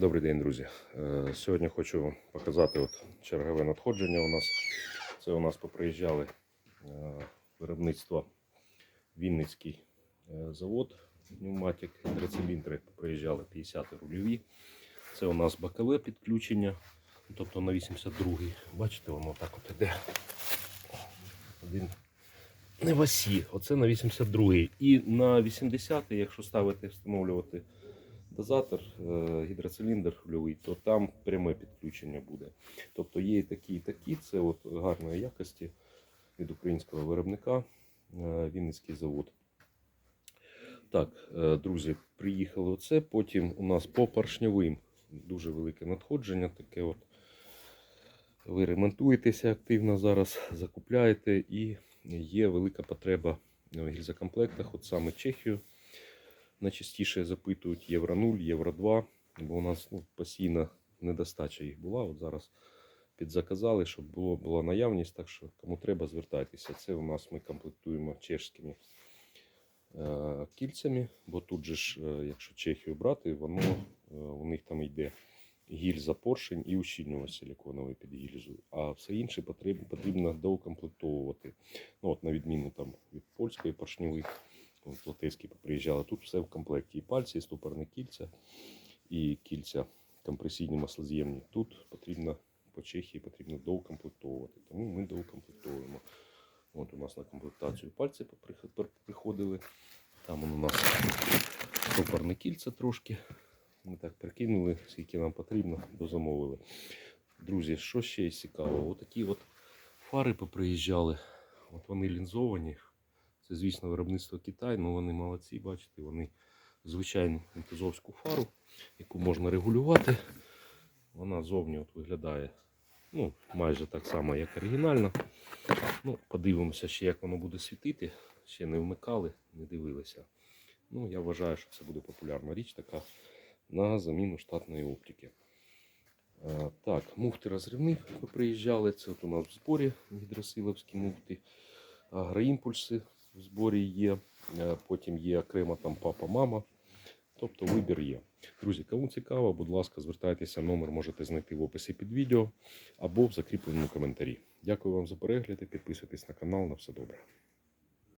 Добрий день, друзі. Е, Сьогодні хочу показати от чергове надходження у нас. Це у нас поприїжджали е, виробництво Вінницький е, завод пневматик, трициліндри приїжджали 50 рульові. Це у нас бокове підключення, тобто на 82-й. Бачите, воно так от іде. Один не в осі, оце на 82-й. І на 80-й, якщо ставити, встановлювати дозатор, е, гідроциліндр рульовий, то там пряме підключення буде. Тобто є і такі, і такі. Це от гарної якості від українського виробника е, Вінницький завод. Так, е, друзі, приїхали оце. Потім у нас по поршньовим дуже велике надходження. Таке от. Ви ремонтуєтеся активно зараз, закупляєте і є велика потреба в гільзокомплектах. От саме Чехію найчастіше запитують Євро 0, Євро 2, бо у нас ну, постійна недостача їх була. От зараз підзаказали, щоб було, була наявність, так що кому треба, звертайтеся. Це у нас ми комплектуємо чешськими е, кільцями, бо тут же ж, е, якщо Чехію брати, воно е, у них там йде гільза поршень і ущільнювач силіконовий під гільзу. А все інше потрібно доукомплектовувати. Ну, от, на відміну там, від польської поршньових, от, латиські приїжджали. Тут все в комплекті. І пальці, і стопорні кільця, і кільця компресійні маслоз'ємні. Тут потрібно по Чехії потрібно доукомплектовувати. Тому ми доукомплектовуємо. От у нас на комплектацію пальці приходили. Там у нас стопорне кільце трошки. Ми так прикинули, скільки нам потрібно, дозамовили. Друзі, що ще цікаво? Отакі от фари поприїжджали. От вони лінзовані. Це, звісно, виробництво Китаю, але вони молодці, бачите, вони звичайну ентузовську фару, яку можна регулювати. Вона зовні от виглядає ну, майже так само, як оригінальна. Ну, подивимося ще, як воно буде світити. Ще не вмикали, не дивилися. Ну, я вважаю, що це буде популярна річ така на заміну штатної оптики. Е, Так, муфти розривні приїжджали. Це от у нас в зборі гідросиловські муфти. Агроімпульси в зборі є. Е, Потім є окремо там папа-мама. Тобто вибір є. Друзі, кому цікаво, будь ласка, звертайтеся, номер можете знайти в описі під відео або в закріпленому коментарі. Дякую вам за перегляд і підписуйтесь на канал. На все добре.